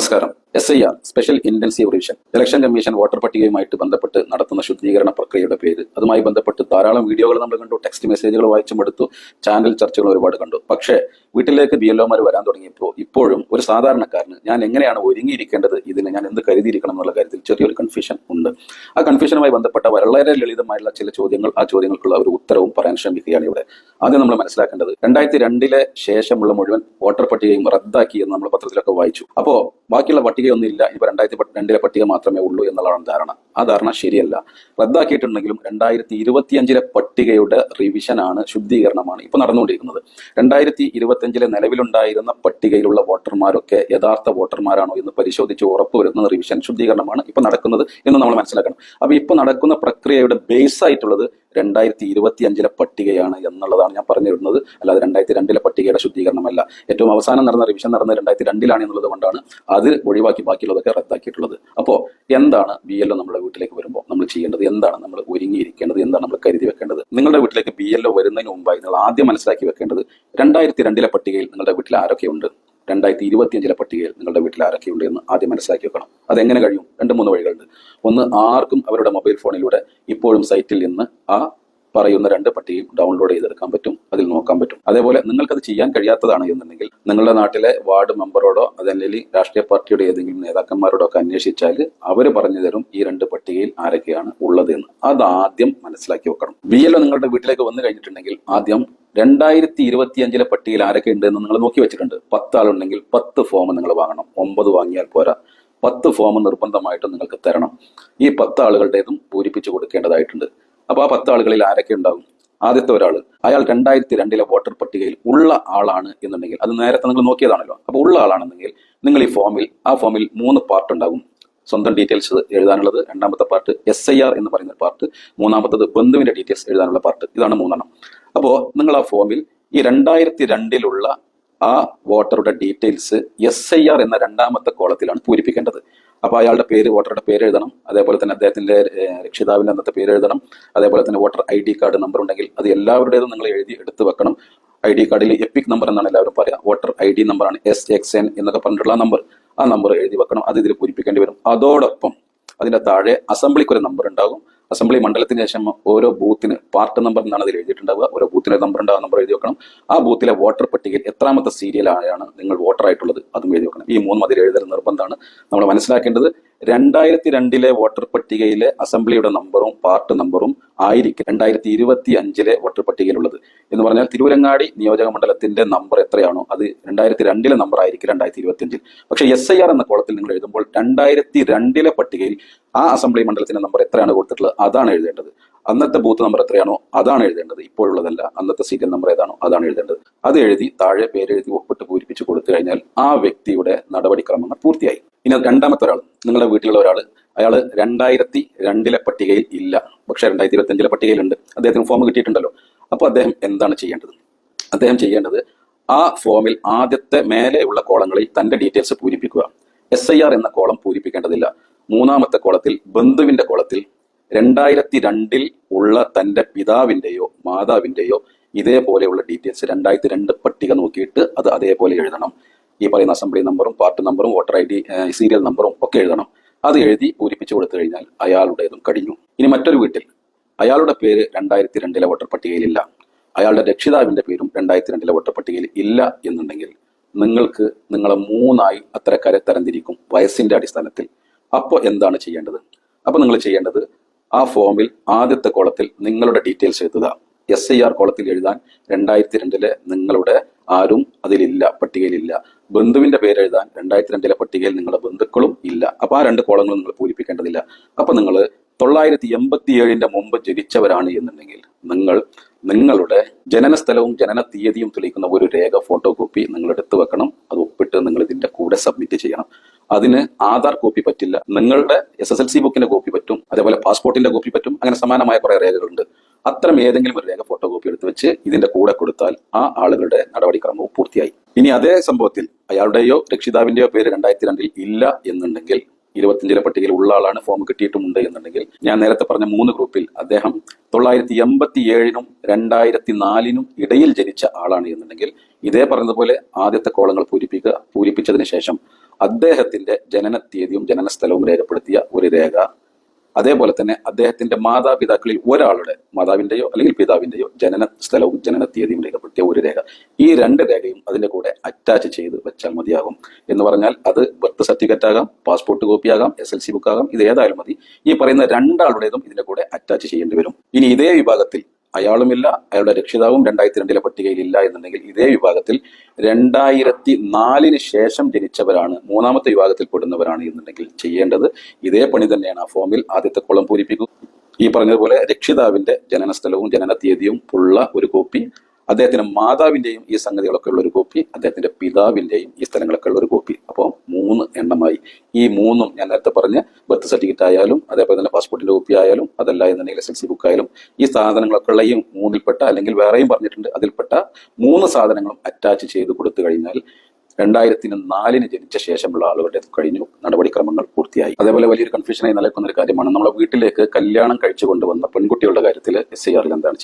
നമസ്കാരം. S I R special intensive revision election commission voter പട്ടികയുമായിട്ട് ബന്ധപ്പെട്ട് നടത്തുന്ന ശുദ്ധീകരണ പ്രക്രിയയുടെ പേര്. അതുമായി ബന്ധപ്പെട്ട് ധാരാളം വീഡിയോകൾ നമ്മൾ കണ്ടു ടെക്സ്റ്റ് മെസ്സേജുകൾ വായിച്ചും എടുത്തു ചാനൽ ചർച്ചകൾ ഒരുപാട് കണ്ടു. പക്ഷേ വീട്ടിലേക്ക് ബി എൽഒമാർ വരാൻ തുടങ്ങിയപ്പോൾ ഇപ്പോഴും ഒരു സാധാരണക്കാരന് ഞാൻ എങ്ങനെയാണ് ഒരുങ്ങിയിരിക്കേണ്ടത് ഇതിന് ഞാൻ എന്ത് കരുതിയിരിക്കണം എന്നുള്ള കാര്യത്തിൽ ചെറിയൊരു കൺഫ്യൂഷൻ ഉണ്ട്. ആ കൺഫ്യൂഷനുമായി ബന്ധപ്പെട്ട വളരെ ലളിതമായുള്ള ചില ചോദ്യങ്ങൾ ആ ചോദ്യങ്ങൾക്കുള്ള ഒരു ഉത്തരവും പറയാൻ ശ്രമിക്കുകയാണ് ഇവിടെ. ആദ്യം നമ്മൾ മനസ്സിലാക്കേണ്ടത് രണ്ടായിരത്തി രണ്ടിലെ ശേഷമുള്ള മുഴുവൻ വോട്ടർ പട്ടികയും റദ്ദാക്കി എന്ന് നമ്മൾ പത്രത്തിലൊക്കെ വായിച്ചു. അപ്പോ ബാക്കിയുള്ള പട്ടികയൊന്നും ഇല്ല ഇപ്പൊ രണ്ടായിരത്തി രണ്ടിലെ പട്ടിക മാത്രമേ ഉള്ളൂ എന്നുള്ളതാണ് ധാരണ. ആ ധാരണ ശരിയല്ല. റദ്ദാക്കിയിട്ടുണ്ടെങ്കിലും രണ്ടായിരത്തി ഇരുപത്തിയഞ്ചിലെ പട്ടികയുടെ റിവിഷനാണ് ശുദ്ധീകരണമാണ് ഇപ്പൊ നടന്നുകൊണ്ടിരിക്കുന്നത്. രണ്ടായിരത്തി ഇരുപത്തിയഞ്ചിലെ നിലവിലുണ്ടായിരുന്ന പട്ടികയിലുള്ള വോട്ടർമാരൊക്കെ യഥാർത്ഥ വോട്ടർമാരാണോ എന്ന് പരിശോധിച്ച് ഉറപ്പുവരുത്തുന്ന റിവിഷൻ ശുദ്ധീകരണമാണ് ഇപ്പൊ നടക്കുന്നത് എന്ന് നമ്മൾ മനസ്സിലാക്കണം. അപ്പൊ ഇപ്പൊ നടക്കുന്ന പ്രക്രിയയുടെ ബേസ് ആയിട്ടുള്ളത് രണ്ടായിരത്തി ഇരുപത്തി അഞ്ചിലെ പട്ടികയാണ് എന്നുള്ളതാണ് ഞാൻ പറഞ്ഞു വരുന്നത് അല്ലാതെ രണ്ടായിരത്തി രണ്ടിലെ പട്ടികയുടെ ശുദ്ധീകരണമല്ല. ഏറ്റവും അവസാനം നടന്ന റിവിഷൻ നടന്നത് രണ്ടായിരത്തി രണ്ടിലാണ് എന്നുള്ളത് കൊണ്ടാണ്. അത് ഒഴിവാക്കി ബാക്കിയുള്ളതൊക്കെ റദ്ദാക്കിയിട്ടുള്ളത്. അപ്പോൾ എന്താണ് ബി എൽ ഒ നമ്മുടെ വീട്ടിലേക്ക് വരുമ്പോൾ നമ്മൾ ചെയ്യേണ്ടത്? എന്താണ് നമ്മൾ ഒരുങ്ങിയിരിക്കേണ്ടത്? എന്താണ് നമ്മൾ കരുതി വെക്കേണ്ടത്? നിങ്ങളുടെ വീട്ടിലേക്ക് ബി എൽ ഒ വരുന്നതിന് മുമ്പായി നിങ്ങൾ ആദ്യം മനസ്സിലാക്കി വെക്കേണ്ടത് രണ്ടായിരത്തി രണ്ടിലെ പട്ടികയിൽ നിങ്ങളുടെ വീട്ടിൽ ആരൊക്കെ ഉണ്ട് രണ്ടായിരത്തി ഇരുപത്തിയഞ്ചിലെ പട്ടികയിൽ നിങ്ങളുടെ വീട്ടിൽ ആരൊക്കെയുണ്ട് എന്ന് ആദ്യം മനസ്സിലാക്കി വെക്കണം. അതെങ്ങനെ കഴിയും? രണ്ട് മൂന്ന് വഴികളുണ്ട്. ഒന്ന് ആർക്കും അവരുടെ മൊബൈൽ ഫോണിലൂടെ ഇപ്പോഴും സൈറ്റിൽ നിന്ന് ആ പറയുന്ന രണ്ട് പട്ടികയും ഡൗൺലോഡ് ചെയ്തെടുക്കാൻ പറ്റും അതിൽ നോക്കാൻ പറ്റും. അതേപോലെ നിങ്ങൾക്കത് ചെയ്യാൻ കഴിയാത്തതാണ് എന്നുണ്ടെങ്കിൽ നിങ്ങളുടെ നാട്ടിലെ വാർഡ് മെമ്പറോടോ അതല്ലെങ്കിൽ രാഷ്ട്രീയ പാർട്ടിയുടെ ഏതെങ്കിലും നേതാക്കന്മാരോടോ ഒക്കെ അന്വേഷിച്ചാൽ അവർ പറഞ്ഞു തരും ഈ രണ്ട് പട്ടികയിൽ ആരൊക്കെയാണ് ഉള്ളത് എന്ന് അതാദ്യം മനസ്സിലാക്കി വെക്കണം. ബി എൽ നിങ്ങളുടെ വീട്ടിലേക്ക് വന്നു കഴിഞ്ഞിട്ടുണ്ടെങ്കിൽ ആദ്യം രണ്ടായിരത്തി ഇരുപത്തിയഞ്ചിലെ പട്ടികയിൽ ആരൊക്കെ ഉണ്ടെന്ന് നിങ്ങൾ നോക്കി വെച്ചിട്ടുണ്ട്. പത്ത് ആളുണ്ടെങ്കിൽ പത്ത് ഫോം നിങ്ങൾ വാങ്ങണം. ഒമ്പത് വാങ്ങിയാൽ പോരാ. പത്ത് ഫോം നിർബന്ധമായിട്ടും നിങ്ങൾക്ക് തരണം. ഈ പത്ത് ആളുകളുടേതും പൂരിപ്പിച്ചു കൊടുക്കേണ്ടതായിട്ടുണ്ട്. അപ്പൊ ആ പത്ത് ആളുകളിൽ ആരൊക്കെ ഉണ്ടാവും? ആദ്യത്തെ ഒരാൾ അയാൾ രണ്ടായിരത്തി രണ്ടിലെ വോട്ടർ പട്ടികയിൽ ഉള്ള ആളാണ് എന്നുണ്ടെങ്കിൽ അത് നേരത്തെ നിങ്ങൾ നോക്കിയതാണല്ലോ. അപ്പൊ ഉള്ള ആളാണെന്നുണ്ടെങ്കിൽ നിങ്ങൾ ഈ ഫോമിൽ ആ ഫോമിൽ മൂന്ന് പാർട്ട് ഉണ്ടാകും സ്വന്തം ഡീറ്റെയിൽസ് എഴുതാനുള്ളത് രണ്ടാമത്തെ പാർട്ട് എസ് ഐ ആർ എന്ന് പറയുന്ന പാർട്ട്. മൂന്നാമത്തത് ബന്ധുവിന്റെ ഡീറ്റെയിൽസ് എഴുതാനുള്ള പാർട്ട്. ഇതാണ് മൂന്നെണ്ണം. അപ്പോ നിങ്ങൾ ആ ഫോമിൽ ഈ രണ്ടായിരത്തി രണ്ടിലുള്ള ആ വോട്ടറുടെ ഡീറ്റെയിൽസ് എസ് ഐ ആർ എന്ന രണ്ടാമത്തെ കോളത്തിലാണ് പൂരിപ്പിക്കേണ്ടത്. അപ്പൊ അയാളുടെ പേര് വോട്ടറുടെ പേര് എഴുതണം. അതേപോലെ തന്നെ അദ്ദേഹത്തിന്റെ രക്ഷിതാവിന്റെ അന്നത്തെ പേര് എഴുതണം. അതേപോലെ തന്നെ voter I D card number ഉണ്ടെങ്കിൽ അത് എല്ലാവരുടേതും നിങ്ങൾ എഴുതി എടുത്ത് വെക്കണം. ഐ ഡി കാർഡിൽ എപ്പിക് നമ്പർ എന്നാണ് എല്ലാവരും പറയുക വോട്ടർ ഐ ഡി നമ്പറാണ് എസ് എക്സ് എൻ എന്നൊക്കെ പറഞ്ഞിട്ടുള്ള നമ്പർ. ആ നമ്പർ എഴുതി വെക്കണം. അത് ഇതിൽ പൂരിപ്പിക്കേണ്ടി വരും. അതോടൊപ്പം അതിന്റെ താഴെ അസംബ്ലിക്ക് ഒരു നമ്പർ ഉണ്ടാകും. അസംബ്ലി മണ്ഡലത്തിന് ശേഷം ഓരോ ബൂത്തിന് പാർട്ട് നമ്പർ എന്നാണ് അതിൽ എഴുതിയിട്ടുണ്ടാവുക. ഓരോ ബൂത്തിന് നമ്പർ ഉണ്ടാവുക നമ്പർ എഴുതി വെക്കണം. ആ ബൂത്തിലെ വോട്ടർ പട്ടികയിൽ എത്രാമത്തെ സീരിയലാണ് നിങ്ങൾ വോട്ടർ ആയിട്ടുള്ളത് അതും എഴുതി വെക്കണം. ഈ മൂന്നും അതിൽ എഴുതൽ നിർബന്ധമാണ്. നമ്മൾ മനസ്സിലാക്കേണ്ടത് രണ്ടായിരത്തി രണ്ടിലെ വോട്ടർ പട്ടികയിലെ അസംബ്ലിയുടെ നമ്പറും പാർട്ട് നമ്പറും ആയിരിക്കും രണ്ടായിരത്തി ഇരുപത്തി അഞ്ചിലെ വോട്ടർ പട്ടികയിലുള്ളത്. എന്ന് പറഞ്ഞാൽ തിരുവരങ്ങാടി നിയോജക മണ്ഡലത്തിന്റെ നമ്പർ എത്രയാണോ അത് രണ്ടായിരത്തി രണ്ടിലെ നമ്പർ ആയിരിക്കും രണ്ടായിരത്തി ഇരുപത്തി അഞ്ചിൽ പക്ഷേ എസ് ഐ ആർ എന്ന കോളത്തിൽ നിങ്ങൾ എഴുതുമ്പോൾ രണ്ടായിരത്തി രണ്ടിലെ പട്ടികയിൽ ആ അസംബ്ലി മണ്ഡലത്തിന്റെ നമ്പർ എത്രയാണ് കൊടുത്തിട്ടുള്ളത് അതാണ് എഴുതേണ്ടത്. അന്നത്തെ ബൂത്ത് നമ്പർ എത്രയാണോ അതാണ് എഴുതേണ്ടത്. ഇപ്പോഴുള്ളതല്ല അന്നത്തെ സീരിയൽ നമ്പർ ഏതാണോ അതാണ് എഴുതേണ്ടത്. അത് എഴുതി താഴെ പേരെഴുതി ഒപ്പിട്ട് പൂരിപ്പിച്ച് കൊടുത്തു കഴിഞ്ഞാൽ ആ വ്യക്തിയുടെ നടപടിക്രമങ്ങൾ പൂർത്തിയായി. ഇനി രണ്ടാമത്തെ ഒരാൾ നിങ്ങളുടെ വീട്ടിലുള്ള ഒരാൾ അയാൾ രണ്ടായിരത്തി രണ്ടിലെ പട്ടികയിൽ ഇല്ല. പക്ഷെ രണ്ടായിരത്തി ഇരുപത്തി അഞ്ചിലെ പട്ടികയിലുണ്ട്. അദ്ദേഹത്തിന് ഫോം കിട്ടിയിട്ടുണ്ടല്ലോ. അപ്പോൾ അദ്ദേഹം എന്താണ് ചെയ്യേണ്ടത്? അദ്ദേഹം ചെയ്യേണ്ടത് ആ ഫോമിൽ ആദ്യത്തെ മേലെയുള്ള കോളങ്ങളിൽ തന്റെ ഡീറ്റെയിൽസ് പൂരിപ്പിക്കുക. എസ് ഐ ആർ എന്ന കോളം പൂരിപ്പിക്കേണ്ടതില്ല. മൂന്നാമത്തെ കോളത്തിൽ ബന്ധുവിന്റെ കോളത്തിൽ രണ്ടായിരത്തി രണ്ടിൽ ഉള്ള തന്റെ പിതാവിന്റെയോ മാതാവിന്റെയോ ഇതേപോലെയുള്ള ഡീറ്റെയിൽസ് രണ്ടായിരത്തി രണ്ട് പട്ടിക നോക്കിയിട്ട് അത് അതേപോലെ എഴുതണം. ഈ പറയുന്ന അസംബ്ലി നമ്പറും പാർട്ടി നമ്പറും വോട്ടർ ഐ ഡി സീരിയൽ നമ്പറും ഒക്കെ എഴുതണം. അത് എഴുതി പൂരിപ്പിച്ചു കൊടുത്തു കഴിഞ്ഞാൽ അയാളുടേതും കഴിഞ്ഞു. ഇനി മറ്റൊരു വീട്ടിൽ അയാളുടെ പേര് രണ്ടായിരത്തി രണ്ടിലെ വോട്ടർ പട്ടികയിലില്ല അയാളുടെ രക്ഷിതാവിന്റെ പേരും രണ്ടായിരത്തി രണ്ടിലെ വോട്ടർ പട്ടികയിൽ ഇല്ല എന്നുണ്ടെങ്കിൽ നിങ്ങൾക്ക് നിങ്ങളെ മൂന്നായി അത്തരക്കാരെ തരംതിരിക്കും വയസ്സിന്റെ അടിസ്ഥാനത്തിൽ. അപ്പോൾ എന്താണ് ചെയ്യേണ്ടത്? അപ്പോൾ നിങ്ങൾ ചെയ്യേണ്ടത് ആ ഫോമിൽ ആദ്യത്തെ കോളത്തിൽ നിങ്ങളുടെ ഡീറ്റെയിൽസ് എഴുതുക. എസ് ഐ ആർ കോളത്തിൽ എഴുതാൻ രണ്ടായിരത്തി രണ്ടിലെ നിങ്ങളുടെ ആരും അതിലില്ല പട്ടികയിലില്ല. ബന്ധുവിന്റെ പേരെഴുതാൻ രണ്ടായിരത്തി രണ്ടിലെ പട്ടികയിൽ നിങ്ങളുടെ ബന്ധുക്കളും ഇല്ല. അപ്പൊ ആ രണ്ട് കോളങ്ങളും നിങ്ങൾ പൂരിപ്പിക്കേണ്ടതില്ല. അപ്പൊ നിങ്ങൾ തൊള്ളായിരത്തി എൺപത്തി ഏഴിന്റെ മുമ്പ് ജനിച്ചവരാണ് എന്നുണ്ടെങ്കിൽ നിങ്ങൾ നിങ്ങളുടെ ജനന സ്ഥലവും ജനന തീയതിയും തെളിയിക്കുന്ന ഒരു രേഖ ഫോട്ടോ കോപ്പി നിങ്ങൾ എടുത്തു വെക്കണം. അത് ഒപ്പിട്ട് നിങ്ങൾ ഇതിന്റെ കൂടെ സബ്മിറ്റ് ചെയ്യണം. അതിന് ആധാർ കോപ്പി പറ്റില്ല. നിങ്ങളുടെ എസ് എസ് എൽ സി ബുക്കിന്റെ കോപ്പി പറ്റും. അതേപോലെ പാസ്പോർട്ടിന്റെ കോപ്പി പറ്റും. അങ്ങനെ സമാനമായ കുറെ രേഖകളുണ്ട്. അത്തരം ഏതെങ്കിലും ഒരു രേഖ ഫോട്ടോ കോപ്പി എടുത്ത് വെച്ച് ഇതിന്റെ കൂടെ കൊടുത്താൽ ആ ആളുകളുടെ നടപടിക്രമവും പൂർത്തിയായി. ഇനി അതേ സംഭവത്തിൽ അയാളുടെയോ രക്ഷിതാവിന്റെയോ പേര് രണ്ടായിരത്തി രണ്ടിൽ ഇല്ല എന്നുണ്ടെങ്കിൽ ഇരുപത്തിയഞ്ചിലെ പട്ടികയിൽ ഉള്ള ആളാണ് ഫോം കിട്ടിയിട്ടുമുണ്ട് എന്നുണ്ടെങ്കിൽ ഞാൻ നേരത്തെ പറഞ്ഞ മൂന്ന് ഗ്രൂപ്പിൽ അദ്ദേഹം തൊള്ളായിരത്തി എൺപത്തി ഏഴിനും രണ്ടായിരത്തി നാലിനും ഇടയിൽ ജനിച്ച ആളാണ് എന്നുണ്ടെങ്കിൽ ഇതേ പറഞ്ഞതുപോലെ ആദ്യത്തെ കോളങ്ങൾ പൂരിപ്പിക്കുക പൂരിപ്പിച്ചതിന് ശേഷം അദ്ദേഹത്തിന്റെ ജനന തീയതിയും ജനന സ്ഥലവും രേഖപ്പെടുത്തിയ ഒരു രേഖ അതേപോലെ തന്നെ അദ്ദേഹത്തിന്റെ മാതാപിതാക്കളിൽ ഒരാളുടെ മാതാവിന്റെയോ അല്ലെങ്കിൽ പിതാവിന്റെയോ ജനന സ്ഥലവും ജനന തീയതിയും രേഖപ്പെടുത്തിയ ഒരു രേഖ. ഈ രണ്ട് രേഖയും അതിന്റെ കൂടെ അറ്റാച്ച് ചെയ്ത് വെച്ചാൽ മതിയാകും എന്ന് പറഞ്ഞാൽ അത് ബർത്ത് സർട്ടിഫിക്കറ്റ് ആകാം പാസ്പോർട്ട് കോപ്പി ആകാം എസ് എൽ സി ബുക്ക് ആകാം ഇത് ഏതായാലും മതി. ഈ പറയുന്ന രണ്ടാളുടേതും ഇതിന്റെ കൂടെ അറ്റാച്ച് ചെയ്യേണ്ടി വരും. ഇനി ഇതേ വിഭാഗത്തിൽ അയാളുമില്ല അയാളുടെ രക്ഷിതാവും രണ്ടായിരത്തി രണ്ടിലെ പട്ടികയിൽ ഇല്ല എന്നുണ്ടെങ്കിൽ ഇതേ വിഭാഗത്തിൽ രണ്ടായിരത്തി നാലിന് ശേഷം ജനിച്ചവരാണ് മൂന്നാമത്തെ വിഭാഗത്തിൽ പെടുന്നവരാണ് എന്നുണ്ടെങ്കിൽ ചെയ്യേണ്ടത് ഇതേ പണി തന്നെയാണ്. ആ ഫോമിൽ ആദ്യത്തെ കോളം പൂരിപ്പിക്കുക ഈ പറഞ്ഞതുപോലെ രക്ഷിതാവിന്റെ ജനനസ്ഥലവും ജനന തീയതിയും ഉള്ള ഒരു കോപ്പി അദ്ദേഹത്തിന്റെ മാതാവിന്റെയും ഈ സംഗതികളൊക്കെ ഉള്ള ഒരു കോപ്പി അദ്ദേഹത്തിന്റെ പിതാവിന്റെയും ഈ സ്ഥലങ്ങളൊക്കെ ഉള്ള ഒരു കോപ്പി അപ്പോൾ മൂന്ന് എണ്ണമായി. ഈ മൂന്നും ഞാൻ നേരത്തെ പറഞ്ഞ ബർത്ത് സർട്ടിഫിക്കറ്റ് ആയാലും അതേപോലെ തന്നെ പാസ്പോർട്ടിന്റെ കോപ്പി ആയാലും അതല്ല എന്നുണ്ടെങ്കിൽ എസ് എൽ സി ബുക്ക് ആയാലും ഈ സാധനങ്ങളൊക്കെ ഉള്ള ഈ മൂന്നിൽപ്പെട്ട അല്ലെങ്കിൽ വേറെയും പറഞ്ഞിട്ടുണ്ട്. അതിൽപ്പെട്ട മൂന്ന് സാധനങ്ങളും അറ്റാച്ച് ചെയ്ത് കൊടുത്തു കഴിഞ്ഞാൽ രണ്ടായിരത്തിന് നാലിന് ജനിച്ച ശേഷമുള്ള ആളുകളുടെ കഴിഞ്ഞു. നടപടിക്രമങ്ങൾ പൂർത്തിയായി. അതേപോലെ വലിയൊരു കൺഫ്യൂഷനായി നിലനിൽക്കുന്ന ഒരു കാര്യമാണ്. നമ്മുടെ വീട്ടിലേക്ക് കല്യാണം കഴിച്ചു കൊണ്ടുവന്ന പെൺകുട്ടികളുടെ കാര്യത്തിൽ എസ് സി ആറിൽ എന്താണ്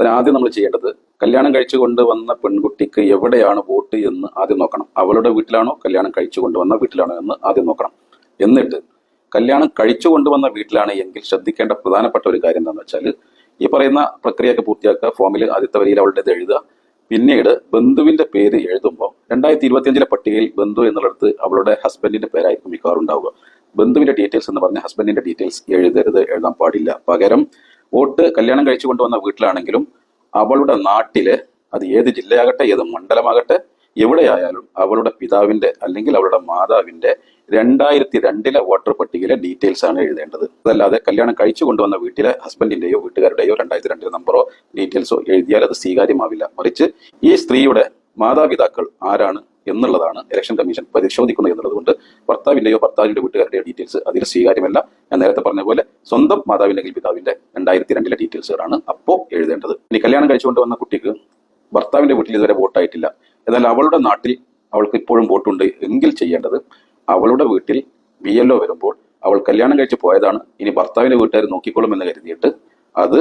അതിനാദ്യം നമ്മൾ ചെയ്യേണ്ടത് കല്യാണം കഴിച്ചു കൊണ്ടുവന്ന പെൺകുട്ടിക്ക് എവിടെയാണ് വോട്ട് എന്ന് ആദ്യം നോക്കണം. അവളുടെ വീട്ടിലാണോ? കല്യാണം കഴിച്ചു കൊണ്ടുവന്ന വീട്ടിലാണോ എന്ന് ആദ്യം നോക്കണം. എന്നിട്ട് കല്യാണം കഴിച്ചു കൊണ്ടുവന്ന വീട്ടിലാണ് എങ്കിൽ ശ്രദ്ധിക്കേണ്ട പ്രധാനപ്പെട്ട ഒരു കാര്യം എന്താണെന്ന് വെച്ചാൽ ഈ പറയുന്ന പ്രക്രിയയൊക്കെ പൂർത്തിയാക്കുക ഫോമിൽ ആദ്യത്തെ വരിയിൽ അവളുടേത് എഴുതുക. പിന്നീട് ബന്ധുവിന്റെ പേര് എഴുതുമ്പോൾ രണ്ടായിരത്തി ഇരുപത്തിയഞ്ചിലെ പട്ടികയിൽ ബന്ധു എന്നുള്ളിടത്ത് അവളുടെ ഹസ്ബൻഡിന്റെ പേരായിരിക്കും മിക്കവാറും ഉണ്ടാവുക. ബന്ധുവിന്റെ ഡീറ്റെയിൽസ് എന്ന് പറഞ്ഞ ഹസ്ബൻഡിന്റെ ഡീറ്റെയിൽസ് എഴുതരുത് എഴുതാൻ പാടില്ല. പകരം വോട്ട് കല്യാണം കഴിച്ചു കൊണ്ടുവന്ന വീട്ടിലാണെങ്കിലും അവളുടെ നാട്ടിൽ അത് ഏത് ജില്ലയാകട്ടെ ഏത് മണ്ഡലമാകട്ടെ എവിടെയായാലും അവളുടെ പിതാവിന്റെ അല്ലെങ്കിൽ അവളുടെ മാതാവിന്റെ രണ്ടായിരത്തി രണ്ടിലെ വോട്ടർ പട്ടികയിലെ ഡീറ്റെയിൽസ് ആണ് എഴുതേണ്ടത്. അതല്ലാതെ കല്യാണം കഴിച്ചു കൊണ്ടുവന്ന വീട്ടിലെ ഹസ്ബൻഡിന്റെയോ വീട്ടുകാരുടെയോ രണ്ടായിരത്തി രണ്ടിലെ നമ്പറോ ഡീറ്റെയിൽസോ എഴുതിയാൽ അത് സ്വീകാര്യമാവില്ല. മറിച്ച് ഈ സ്ത്രീയുടെ മാതാപിതാക്കൾ ആരാണ്? എന്നുള്ളതാണ് ഇലക്ഷൻ കമ്മീഷൻ പരിശോധിക്കുന്നത് എന്നുള്ളത് കൊണ്ട് ഭർത്താവിന്റെ വീട്ടുകാരുടെയോ ഡീറ്റെയിൽസ് അതിൽ സ്വീകാര്യമല്ല. ഞാൻ നേരത്തെ പറഞ്ഞ പോലെ സ്വന്തം മാതാവില്ലെങ്കിൽ പിതാവിന്റെ രണ്ടായിരത്തി രണ്ടിലെ ഡീറ്റെയിൽസുകളാണ് അപ്പോൾ എഴുതേണ്ടത്. ഇനി കല്യാണം കഴിച്ചുകൊണ്ട് വന്ന കുട്ടിക്ക് ഭർത്താവിന്റെ വീട്ടിൽ ഇതുവരെ വോട്ടായിട്ടില്ല എന്നാൽ അവളുടെ നാട്ടിൽ അവൾക്ക് ഇപ്പോഴും വോട്ടുണ്ട് എങ്കിൽ ചെയ്യേണ്ടത് അവളുടെ വീട്ടിൽ ബി എൽ വരുമ്പോൾ അവൾ കല്യാണം കഴിച്ച് പോയതാണ്. ഇനി ഭർത്താവിന്റെ വീട്ടുകാർ നോക്കിക്കോളും എന്ന് കരുതിയിട്ട് അത്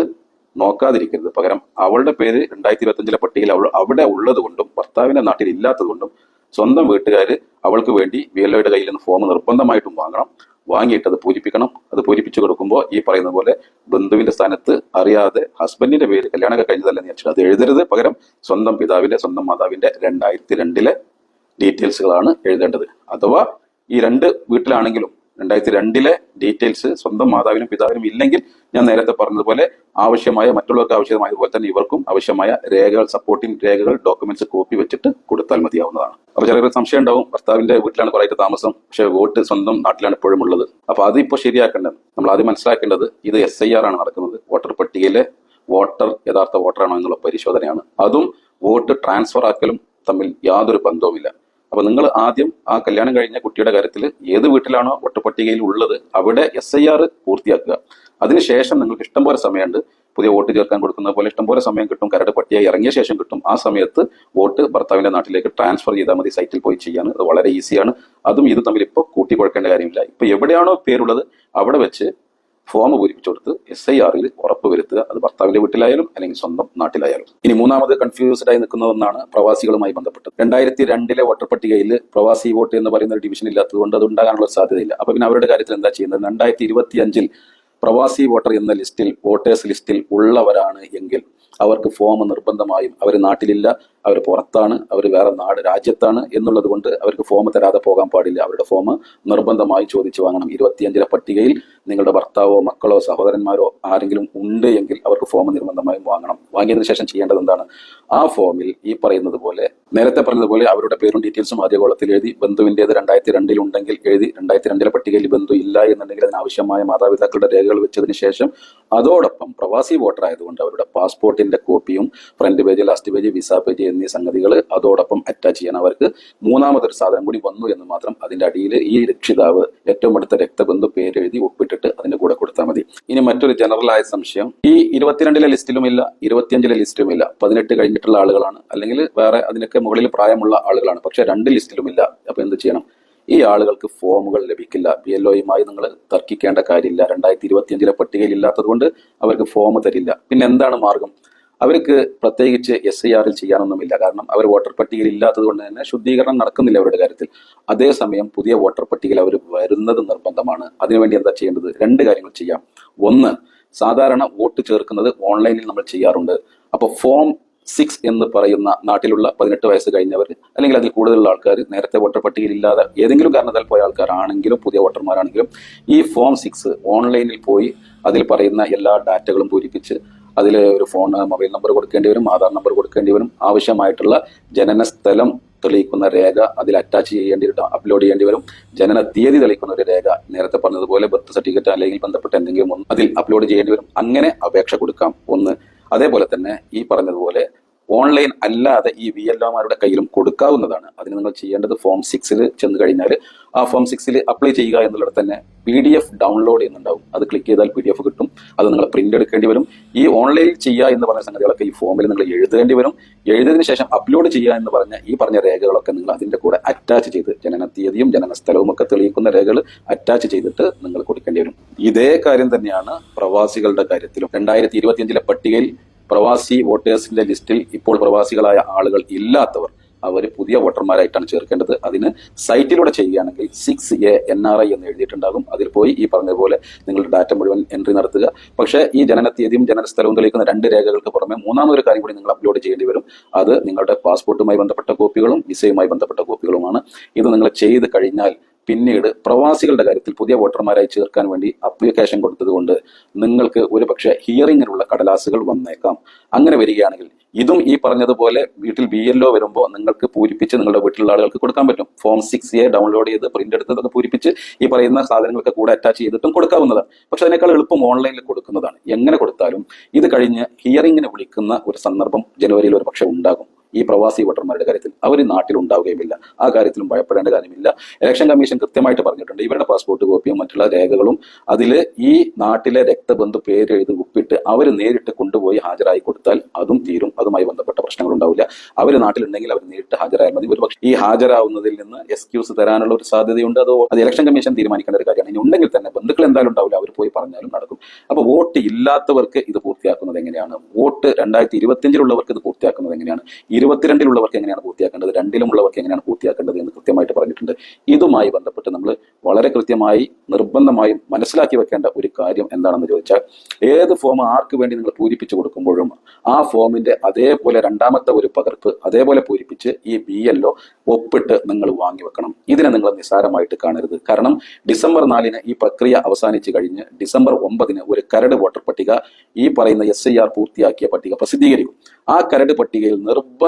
നോക്കാതിരിക്കരുത്. പകരം അവളുടെ പേര് രണ്ടായിരത്തി ഇരുപത്തഞ്ചിലെ പട്ടികയിൽ അവൾ അവിടെ ഉള്ളത് കൊണ്ടും ഭർത്താവിന്റെ നാട്ടിൽ ഇല്ലാത്തത് കൊണ്ടും സ്വന്തം വീട്ടുകാർ അവൾക്ക് വേണ്ടി ബി എൽ കയ്യിൽ നിന്ന് ഫോം നിർബന്ധമായിട്ടും വാങ്ങണം. വാങ്ങിയിട്ട് അത് പൂരിപ്പിക്കണം. അത് പൂരിപ്പിച്ചു കൊടുക്കുമ്പോൾ ഈ പറയുന്ന പോലെ ബന്ധുവിന്റെ സ്ഥാനത്ത് അറിയാതെ ഹസ്ബൻഡിന്റെ പേര് കല്യാണമൊക്കെ കഴിഞ്ഞതല്ലെന്ന് വെച്ചിട്ട് അത് എഴുതരുത്. പകരം സ്വന്തം പിതാവിന്റെ സ്വന്തം മാതാവിന്റെ രണ്ടായിരത്തി രണ്ടിലെ ഡീറ്റെയിൽസുകളാണ് എഴുതേണ്ടത്. അഥവാ ഈ രണ്ട് വീട്ടിലാണെങ്കിലും രണ്ടായിരത്തി രണ്ടിലെ ഡീറ്റെയിൽസ് സ്വന്തം മാതാവിനും പിതാവിനും ഇല്ലെങ്കിൽ ഞാൻ നേരത്തെ പറഞ്ഞതുപോലെ ആവശ്യമായ മറ്റുള്ളവർക്ക് ആവശ്യമായതുപോലെ തന്നെ ഇവർക്കും ആവശ്യമായ രേഖകൾ സപ്പോർട്ടിംഗ് രേഖകൾ ഡോക്യുമെന്റ്സ് കോപ്പി വെച്ചിട്ട് കൊടുത്താൽ മതിയാവുന്നതാണ്. അപ്പൊ ചിലർക്ക് സംശയം ഉണ്ടാവും. ഭർത്താവിന്റെ വീട്ടിലാണ് കുറേ താമസം. പക്ഷെ വോട്ട് സ്വന്തം നാട്ടിലാണ് ഇപ്പോഴും ഉള്ളത്. അപ്പൊ അതിപ്പോ ശരിയാക്കേണ്ടത് നമ്മൾ ആദ്യം മനസ്സിലാക്കേണ്ടത് ഇത് എസ് ഐ ആർ ആണ് നടക്കുന്നത്. വോട്ടർ പട്ടികയിലെ വോട്ടർ യഥാർത്ഥ വോട്ടറാണോ എന്നുള്ള പരിശോധനയാണ്. അതും വോട്ട് ട്രാൻസ്ഫർ ആക്കലും തമ്മിൽ യാതൊരു ബന്ധവുമില്ല. അപ്പൊ നിങ്ങൾ ആദ്യം ആ കല്യാണം കഴിഞ്ഞ കുട്ടിയുടെ കാര്യത്തിൽ ഏത് വീട്ടിലാണോ വോട്ടുപട്ടികയിൽ ഉള്ളത് അവിടെ എസ് ഐ ആർ പൂർത്തിയാക്കുക. അതിനുശേഷം നിങ്ങൾക്ക് ഇഷ്ടംപോലെ സമയമുണ്ട്. പുതിയ വോട്ട് ചേർക്കാൻ കൊടുക്കുന്ന പോലെ ഇഷ്ടംപോലെ സമയം കിട്ടും. കരട് പട്ടിയായി ഇറങ്ങിയ ശേഷം കിട്ടും. ആ സമയത്ത് വോട്ട് ഭർത്താവിന്റെ നാട്ടിലേക്ക് ട്രാൻസ്ഫർ ചെയ്താൽ മതി. സൈറ്റിൽ പോയി ചെയ്യാൻ. അത് വളരെ ഈസിയാണ്. അതും ഇത് തമ്മിൽ ഇപ്പോൾ കൂട്ടിക്കുഴക്കേണ്ട കാര്യമില്ല. ഇപ്പൊ എവിടെയാണോ പേരുള്ളത് അവിടെ വെച്ച് ഫോം പൂരിപ്പിച്ചു കൊടുത്ത് എസ് ഐ ആറിൽ ഉറപ്പ് വരുത്തുക. അത് ഭർത്താവിന്റെ വീട്ടിലായാലും അല്ലെങ്കിൽ സ്വന്തം നാട്ടിലായാലും. ഇനി മൂന്നാമത് കൺഫ്യൂസ്ഡ് ആയി നിൽക്കുന്ന ഒന്നാണ് പ്രവാസികളുമായി ബന്ധപ്പെട്ട് രണ്ടായിരത്തി രണ്ടിലെ വോട്ടർ പട്ടികയിൽ പ്രവാസി വോട്ട് എന്ന് പറയുന്ന ഒരു ഡിവിഷൻ ഇല്ലാത്തതുകൊണ്ട് അത് ഉണ്ടാകാനുള്ള സാധ്യതയില്ല. അപ്പൊ പിന്നെ അവരുടെ കാര്യത്തിൽ എന്താ ചെയ്യുന്നത്? രണ്ടായിരത്തി ഇരുപത്തി അഞ്ചിൽ പ്രവാസി വോട്ടർ എന്ന ലിസ്റ്റിൽ വോട്ടേഴ്സ് ലിസ്റ്റിൽ ഉള്ളവരാണ് എങ്കിൽ അവർക്ക് ഫോം നിർബന്ധമായും അവർ നാട്ടിലില്ല അവർ പുറത്താണ് അവർ വേറെ നാട് രാജ്യത്താണ് എന്നുള്ളത് കൊണ്ട് അവർക്ക് ഫോം തരാതെ പോകാൻ പാടില്ല. അവരുടെ ഫോം നിർബന്ധമായി ചോദിച്ചു വാങ്ങണം. ഇരുപത്തിയഞ്ചിലെ പട്ടികയിൽ നിങ്ങളുടെ ഭർത്താവോ മക്കളോ സഹോദരന്മാരോ ആരെങ്കിലും ഉണ്ട് എങ്കിൽ അവർക്ക് ഫോം നിർബന്ധമായും വാങ്ങണം. വാങ്ങിയതിനു ശേഷം ചെയ്യേണ്ടത് എന്താണ്? ആ ഫോമിൽ ഈ പറയുന്നത് പോലെ നേരത്തെ പറഞ്ഞതുപോലെ അവരുടെ പേരും ഡീറ്റെയിൽസും ആദ്യ കോളത്തിൽ എഴുതി ബന്ധുവിന്റേത് രണ്ടായിരത്തി രണ്ടിൽ ഉണ്ടെങ്കിൽ എഴുതി രണ്ടായിരത്തി രണ്ടിലെ പട്ടികയിൽ ബന്ധു ഇല്ല എന്നുണ്ടെങ്കിൽ അതിനാവശ്യമായ മാതാപിതാക്കളുടെ രേഖകൾ വെച്ചതിന് ശേഷം അതോടൊപ്പം പ്രവാസി വോട്ടർ ആയതുകൊണ്ട് അവരുടെ പാസ്പോർട്ടിന്റെ കോപ്പിയും front page last page visa page എന്നീ സംഗതികൾ അതോടൊപ്പം അറ്റാച്ച് ചെയ്യാൻ അവർക്ക് മൂന്നാമതൊരു സാധനം കൂടി വന്നു എന്ന് മാത്രം അതിന്റെ അടിയിൽ ഈ രക്ഷിതാവ് ഏറ്റവും അടുത്ത രക്തബന്ധു പേരെഴുതി ഒപ്പിട്ടിട്ട് അതിന്റെ കൂടെ കൊടുത്താൽ മതി. ഇനി മറ്റൊരു ജനറൽ ആയ സംശയം. ഈ ഇരുപത്തിരണ്ടിലെ ലിസ്റ്റിലും ഇല്ല ഇരുപത്തിയഞ്ചിലെ ലിസ്റ്റിലും ഇല്ല പതിനെട്ട് കഴിഞ്ഞിട്ടുള്ള ആളുകളാണ്. അല്ലെങ്കിൽ വേറെ അതിനൊക്കെ മുകളിൽ പ്രായമുള്ള ആളുകളാണ്. പക്ഷെ രണ്ട് ലിസ്റ്റിലുമില്ല. അപ്പോൾ എന്ത് ചെയ്യണം? ഈ ആളുകൾക്ക് ഫോമുകൾ ലഭിക്കില്ല. ബി എൽ ഒയുമായി നിങ്ങൾ തർക്കിക്കേണ്ട കാര്യമില്ല. രണ്ടായിരത്തി ഇരുപത്തിയഞ്ചിലെ പട്ടികയിൽ ഇല്ലാത്തത് കൊണ്ട് അവർക്ക് ഫോം തരില്ല. പിന്നെ എന്താണ് മാർഗം? അവർക്ക് പ്രത്യേകിച്ച് എസ് ഐ ആറിൽ ചെയ്യാനൊന്നുമില്ല. കാരണം അവർ വോട്ടർ പട്ടികയിൽ ഇല്ലാത്തത് കൊണ്ട് തന്നെ ശുദ്ധീകരണം നടക്കുന്നില്ല അവരുടെ കാര്യത്തിൽ. അതേസമയം പുതിയ വോട്ടർ പട്ടികയിൽ അവർ വരുന്നത് നിർബന്ധമാണ്. അതിനുവേണ്ടി എന്താ ചെയ്യേണ്ടത്? രണ്ട് കാര്യങ്ങൾ ചെയ്യാം. ഒന്ന് സാധാരണ വോട്ട് ചേർക്കുന്നത് ഓൺലൈനിൽ നമ്മൾ ചെയ്യാറുണ്ട്. അപ്പോൾ ഫോം സിക്സ് എന്ന് പറയുന്ന നാട്ടിലുള്ള പതിനെട്ട് വയസ്സ് കഴിഞ്ഞവർ അല്ലെങ്കിൽ അതിൽ കൂടുതലുള്ള ആൾക്കാർ നേരത്തെ വോട്ടർ പട്ടികയിൽ ഇല്ലാതെ ഏതെങ്കിലും കാരണത്താൽ പോയ ആൾക്കാരാണെങ്കിലും പുതിയ വോട്ടർമാരാണെങ്കിലും ഈ ഫോം സിക്സ് ഓൺലൈനിൽ പോയി അതിൽ പറയുന്ന എല്ലാ ഡാറ്റകളും പൂരിപ്പിച്ച് അതിൽ ഒരു ഫോൺ മൊബൈൽ നമ്പർ കൊടുക്കേണ്ടി വരും ആധാർ നമ്പർ കൊടുക്കേണ്ടി വരും. ആവശ്യമായിട്ടുള്ള ജനന സ്ഥലം തെളിയിക്കുന്ന രേഖ അതിൽ അറ്റാച്ച് ചെയ്യേണ്ടി അപ്ലോഡ് ചെയ്യേണ്ടി വരും. ജനന തീയതി തെളിയിക്കുന്ന ഒരു രേഖ നേരത്തെ പറഞ്ഞതുപോലെ ബർത്ത് സർട്ടിഫിക്കറ്റ് അല്ലെങ്കിൽ ബന്ധപ്പെട്ട എന്തെങ്കിലും ഒന്ന് അതിൽ അപ്ലോഡ് ചെയ്യേണ്ടി വരും. അങ്ങനെ അപേക്ഷ കൊടുക്കാം. ഒന്ന്. അതേപോലെ തന്നെ ഈ പറഞ്ഞതുപോലെ ഓൺലൈൻ അല്ലാതെ ഈ വി എൽ കയ്യിലും കൊടുക്കാവുന്നതാണ്. അതിന് നിങ്ങൾ ചെയ്യേണ്ടത് ഫോം സിക്സിൽ ചെന്ന് കഴിഞ്ഞാൽ ആ ഫോം സിക്സിൽ അപ്ലൈ ചെയ്യുക എന്നുള്ളത് തന്നെ പി ഡി എഫ് ഡൗൺലോഡ് ചെയ്യുന്നുണ്ടാവും. അത് ക്ലിക്ക് ചെയ്താൽ പി ഡി എഫ് കിട്ടും. അത് നിങ്ങൾ പ്രിന്റ് എടുക്കേണ്ടി വരും. ഈ ഓൺലൈനിൽ ചെയ്യുക എന്ന് പറഞ്ഞ സംഗതികളൊക്കെ ഈ ഫോമിൽ നിങ്ങൾ എഴുതേണ്ടി വരും. എഴുതിയതിനു ശേഷം അപ്ലോഡ് ചെയ്യുക എന്ന് പറഞ്ഞ ഈ പറഞ്ഞ രേഖകളൊക്കെ നിങ്ങൾ അതിന്റെ കൂടെ അറ്റാച്ച് ചെയ്ത് ജനന തീയതിയും ജനന സ്ഥലവും ഒക്കെ തെളിയിക്കുന്ന രേഖകൾ അറ്റാച്ച് ചെയ്തിട്ട് നിങ്ങൾ കൊടുക്കേണ്ടി വരും. ഇതേ കാര്യം തന്നെയാണ് പ്രവാസികളുടെ കാര്യത്തിലും. രണ്ടായിരത്തി ഇരുപത്തിയഞ്ചിലെ പട്ടികയിൽ പ്രവാസി വോട്ടേഴ്സിന്റെ ലിസ്റ്റിൽ ഇപ്പോൾ പ്രവാസികളായ ആളുകൾ ഇല്ലാത്തവർ അവർ പുതിയ വോട്ടർമാരായിട്ടാണ് ചേർക്കേണ്ടത്. അതിന് സൈറ്റിലൂടെ ചെയ്യുകയാണെങ്കിൽ six A N R I എന്ന് എഴുതിയിട്ടുണ്ടാകും. അതിൽ പോയി ഈ പറഞ്ഞതുപോലെ നിങ്ങളുടെ ഡാറ്റ മുഴുവൻ എൻട്രി നടത്തുക. പക്ഷേ ഈ ജനന തീയതിയും ജനന സ്ഥലവും തെളിയിക്കുന്ന രണ്ട് രേഖകൾക്ക് പുറമെ മൂന്നാമതൊരു കാര്യം കൂടി നിങ്ങൾ അപ്ലോഡ് ചെയ്യേണ്ടി വരും. അത് നിങ്ങളുടെ പാസ്പോർട്ടുമായി ബന്ധപ്പെട്ട കോപ്പികളും വിസയുമായി ബന്ധപ്പെട്ട കോപ്പികളുമാണ്. ഇത് നിങ്ങൾ ചെയ്ത് കഴിഞ്ഞാൽ പിന്നീട് പ്രവാസികളുടെ കാര്യത്തിൽ പുതിയ വോട്ടർമാരായി ചേർക്കാൻ വേണ്ടി അപ്ലിക്കേഷൻ കൊടുത്തതുകൊണ്ട് നിങ്ങൾക്ക് ഒരു പക്ഷേ ഹിയറിങ്ങിനുള്ള കടലാസുകൾ വന്നേക്കാം. അങ്ങനെ വരികയാണെങ്കിൽ ഇതും ഈ പറഞ്ഞതുപോലെ വീട്ടിൽ ബി എൽ ഒ വരുമ്പോൾ നിങ്ങൾക്ക് പൂരിപ്പിച്ച് നിങ്ങളുടെ വീട്ടിലുള്ള ആളുകൾക്ക് കൊടുക്കാൻ പറ്റും. ഫോം സിക്സ് എ ഡൗൺലോഡ് ചെയ്ത് പ്രിന്റ് എടുത്ത് അത് പൂരിപ്പിച്ച് ഈ പറയുന്ന സാധനങ്ങളൊക്കെ കൂടെ അറ്റാച്ച് ചെയ്തിട്ടും കൊടുക്കാവുന്നതാണ്. പക്ഷെ അതിനേക്കാൾ എളുപ്പം ഓൺലൈനിൽ കൊടുക്കുന്നതാണ്. എങ്ങനെ കൊടുത്താലും ഇത് കഴിഞ്ഞ് ഹിയറിങ്ങിന് വിളിക്കുന്ന ഒരു സന്ദർഭം ജനുവരിയിൽ ഒരു ഉണ്ടാകും. ഈ പ്രവാസി വോട്ടർമാരുടെ കാര്യത്തിൽ അവർ നാട്ടിൽ ഉണ്ടാവുകയുമില്ല ആ കാര്യത്തിലും ഭയപ്പെടേണ്ട കാര്യമില്ല. ഇലക്ഷൻ കമ്മീഷൻ കൃത്യമായിട്ട് പറഞ്ഞിട്ടുണ്ട്. ഇവരുടെ പാസ്പോർട്ട് കോപ്പിയും മറ്റുള്ള രേഖകളും അതിൽ ഈ നാട്ടിലെ രക്തബന്ധു പേര് എഴുതി ഒപ്പിട്ട് അവർ നേരിട്ട് കൊണ്ടുപോയി ഹാജരായി കൊടുത്താൽ അതും തീരും. അതുമായി ബന്ധപ്പെട്ട പ്രശ്നങ്ങൾ ഉണ്ടാവില്ല. അവർ നാട്ടിലുണ്ടെങ്കിൽ അവർ നേരിട്ട് ഹാജരായാൽ മതി. ഒരു ഈ ഹാജരാവുന്നതിൽ നിന്ന് എക്സ്ക്യൂസ് തരാനുള്ള ഒരു സാധ്യതയുണ്ട്. അതോ അത് ഇലക്ഷൻ കമ്മീഷൻ തീരുമാനിക്കേണ്ട ഒരു കാര്യമാണ്. ഇനി ഉണ്ടെങ്കിൽ തന്നെ ബന്ധുക്കൾ എന്തായാലും ഉണ്ടാവില്ല. അവർ പോയി പറഞ്ഞാലും നടക്കും. അപ്പോൾ വോട്ട് ഇല്ലാത്തവർക്ക് ഇത് പൂർത്തിയാക്കുന്നത് എങ്ങനെയാണ്? വോട്ട് രണ്ടായിരത്തി ഇരുപത്തിയഞ്ചിലുള്ളവർക്ക് ഇത് പൂർത്തിയാക്കുന്നത് എങ്ങനെയാണ്? ഇരുപത്തിരണ്ടിലുള്ളവർക്ക് എങ്ങനെയാണ് പൂർത്തിയാക്കേണ്ടത്? രണ്ടിലുമുള്ളവർക്ക് എങ്ങനെയാണ് പൂർത്തിയാക്കേണ്ടത് എന്ന് കൃത്യമായിട്ട് പറഞ്ഞിട്ടുണ്ട്. ഇതുമായി ബന്ധപ്പെട്ട് നമ്മൾ വളരെ കൃത്യമായി നിർബന്ധമായും മനസ്സിലാക്കി വെക്കേണ്ട ഒരു കാര്യം എന്താണെന്ന് ചോദിച്ചാൽ ഏത് ഫോം ആർക്ക് വേണ്ടി നിങ്ങൾ പൂരിപ്പിച്ചു കൊടുക്കുമ്പോഴും ആ ഫോമിന്റെ അതേപോലെ രണ്ടാമത്തെ ഒരു പകർപ്പ് അതേപോലെ പൂരിപ്പിച്ച് ഈ ബി എൽ ഒപ്പിട്ട് നിങ്ങൾ വാങ്ങി വെക്കണം. ഇതിനെ നിങ്ങൾ നിസ്സാരമായിട്ട് കാണരുത്. കാരണം ഡിസംബർ നാലിന് ഈ പ്രക്രിയ അവസാനിച്ചു കഴിഞ്ഞ് ഡിസംബർ ഒമ്പതിന് ഒരു കരട് വോട്ടർ പട്ടിക ഈ പറയുന്ന എസ് പൂർത്തിയാക്കിയ പട്ടിക പ്രസിദ്ധീകരിക്കും. ആ കരട് പട്ടികയിൽ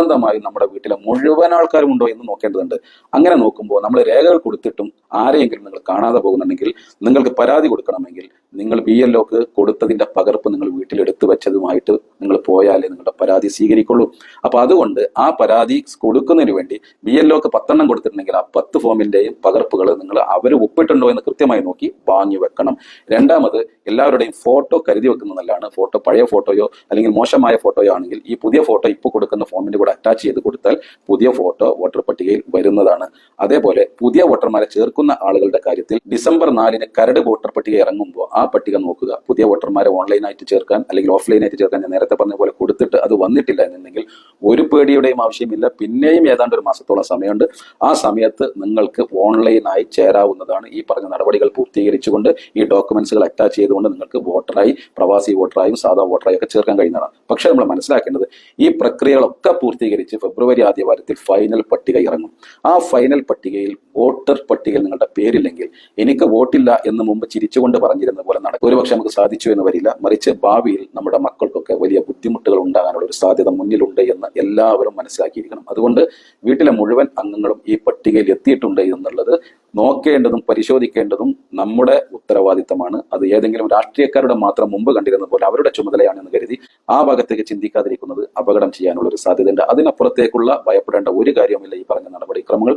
നിർബന്ധമായും നമ്മുടെ വീട്ടിലെ മുഴുവൻ ആൾക്കാരും ഉണ്ടോ എന്ന് നോക്കേണ്ടതുണ്ട്. അങ്ങനെ നോക്കുമ്പോൾ നമ്മൾ രേഖകൾ കൊടുത്തിട്ടും ആരെയെങ്കിലും നിങ്ങൾ കാണാതെ പോകുന്നുണ്ടെങ്കിൽ നിങ്ങൾക്ക് പരാതി കൊടുക്കണമെങ്കിൽ നിങ്ങൾ ബി എൽ ഒക്ക് കൊടുത്തതിന്റെ പകർപ്പ് നിങ്ങൾ വീട്ടിൽ എടുത്തു വെച്ചതുമായിട്ട് നിങ്ങൾ പോയാലേ നിങ്ങളുടെ പരാതി സ്വീകരിക്കുള്ളൂ. അപ്പൊ അതുകൊണ്ട് ആ പരാതി കൊടുക്കുന്നതിന് വേണ്ടി ബി എൽ ഒക്ക് പത്തെണ്ണം കൊടുത്തിട്ടുണ്ടെങ്കിൽ ആ പത്ത് ഫോമിന്റെയും പകർപ്പുകൾ നിങ്ങൾ അവർ ഒപ്പിട്ടുണ്ടോ എന്ന് കൃത്യമായി നോക്കി വാങ്ങി വെക്കണം. രണ്ടാമത് എല്ലാവരുടെയും ഫോട്ടോ കരുതി വെക്കുന്നത് നല്ലതാണ്. ഫോട്ടോ പഴയ ഫോട്ടോയോ അല്ലെങ്കിൽ മോശമായ ഫോട്ടോയോ ആണെങ്കിൽ ഈ പുതിയ ഫോട്ടോ ഇപ്പോൾ കൊടുക്കുന്ന ഫോമിന്റെ കൂടെ അറ്റാച്ച് ചെയ്ത് കൊടുത്താൽ പുതിയ ഫോട്ടോ വോട്ടർ പട്ടികയിൽ വരുന്നതാണ്. അതേപോലെ പുതിയ വോട്ടർമാരെ ചേർക്കുന്ന ആളുകളുടെ കാര്യത്തിൽ ഡിസംബർ നാലിന് കരട് വോട്ടർ പട്ടിക ഇറങ്ങുമ്പോൾ ആ പട്ടിക നോക്കുക. പുതിയ വോട്ടർമാരെ ഓൺലൈനായിട്ട് ചേർക്കാൻ അല്ലെങ്കിൽ ഓഫ്ലൈനായിട്ട് ചേർക്കാൻ ഞാൻ നേരത്തെ പറഞ്ഞ പോലെ കൊടുത്തിട്ട് അത് വന്നിട്ടില്ല എന്നുണ്ടെങ്കിൽ ഒരു പേടിയുടെയും ആവശ്യമില്ല. പിന്നെയും ഏതാണ്ട് ഒരു മാസത്തോളം സമയമുണ്ട്. ആ സമയത്ത് നിങ്ങൾക്ക് ഓൺലൈനായി ചേരാവുന്നതാണ് ഈ പറഞ്ഞ നടപടികൾ പൂർത്തീകരിച്ചുകൊണ്ട് ഈ ഡോക്യുമെന്റ്സുകൾ അറ്റാച്ച് ചെയ്തുകൊണ്ട് നിങ്ങൾക്ക് വോട്ടറായി പ്രവാസി വോട്ടറായും സാധാ വോട്ടറായും ഒക്കെ ചേർക്കാൻ കഴിയുന്നതാണ്. പക്ഷെ നമ്മൾ മനസ്സിലാക്കേണ്ടത് ഈ പ്രക്രിയകളൊക്കെ പൂർത്തീകരിച്ച് ഫെബ്രുവരി ആദ്യ വാരത്തിൽ ഫൈനൽ പട്ടിക ഇറങ്ങും. ആ ഫൈനൽ പട്ടികയിൽ വോട്ടർ പട്ടികയിൽ നിങ്ങളുടെ പേരില്ലെങ്കിൽ എനിക്ക് വോട്ടില്ല എന്ന് മുമ്പ് ചിരിച്ചുകൊണ്ട് പറഞ്ഞിരുന്ന പോലെ നടക്കും. ഒരുപക്ഷെ നമുക്ക് സാധിച്ചു എന്ന് വരില്ല. മറിച്ച് ഭാവിയിൽ നമ്മുടെ മക്കൾക്കൊക്കെ വലിയ ബുദ്ധിമുട്ടുകൾ ഉണ്ടാകാനുള്ള ഒരു സാധ്യത മുന്നിലുണ്ട് എന്ന് എല്ലാവരും മനസ്സിലാക്കിയിരിക്കണം. അതുകൊണ്ട് വീട്ടിലെ മുഴുവൻ അംഗങ്ങളും ഈ പട്ടികയിൽ എത്തിയിട്ടുണ്ട് എന്നുള്ളത് നോക്കേണ്ടതും പരിശോധിക്കേണ്ടതും നമ്മുടെ ഉത്തരവാദിത്തമാണ്. അത് ഏതെങ്കിലും രാഷ്ട്രീയക്കാരുടെ മാത്രം മുമ്പ് കണ്ടിരുന്ന പോലെ അവരുടെ ചുമതലയാണെന്ന് കരുതി ആ ഭാഗത്തേക്ക് ചിന്തിക്കാതിരിക്കുന്നത് അപകടം ചെയ്യാനുള്ള ഒരു സാധ്യതയുണ്ട്. അതിനപ്പുറത്തേക്കുള്ള ഭയപ്പെടേണ്ട ഒരു കാര്യവുമില്ല ഈ പറഞ്ഞ നടപടിക്രമങ്ങൾ.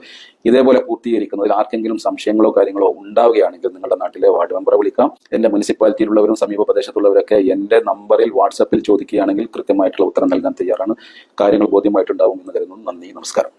ഇതേപോലെ പൂർത്തീകരിക്കുന്നതിൽ ആർക്കെങ്കിലും സംശയങ്ങളോ കാര്യങ്ങളോ ഉണ്ടാവുകയാണെങ്കിൽ നിങ്ങളുടെ നാട്ടിലെ വാർഡ് മെമ്പറെ വിളിക്കാം. എന്റെ മുനിസിപ്പാലിറ്റിയിലുള്ളവരും സമീപ പ്രദേശത്തുള്ളവരൊക്കെ എന്റെ നമ്പറിൽ വാട്സപ്പിൽ ചോദിക്കുകയാണെങ്കിൽ കൃത്യമായിട്ടുള്ള ഉത്തരം നൽകാൻ തയ്യാറാണ്. കാര്യങ്ങൾ ബോധ്യമായിട്ടുണ്ടാവും എന്ന് കരുതുന്നു. നന്ദി നമസ്കാരം.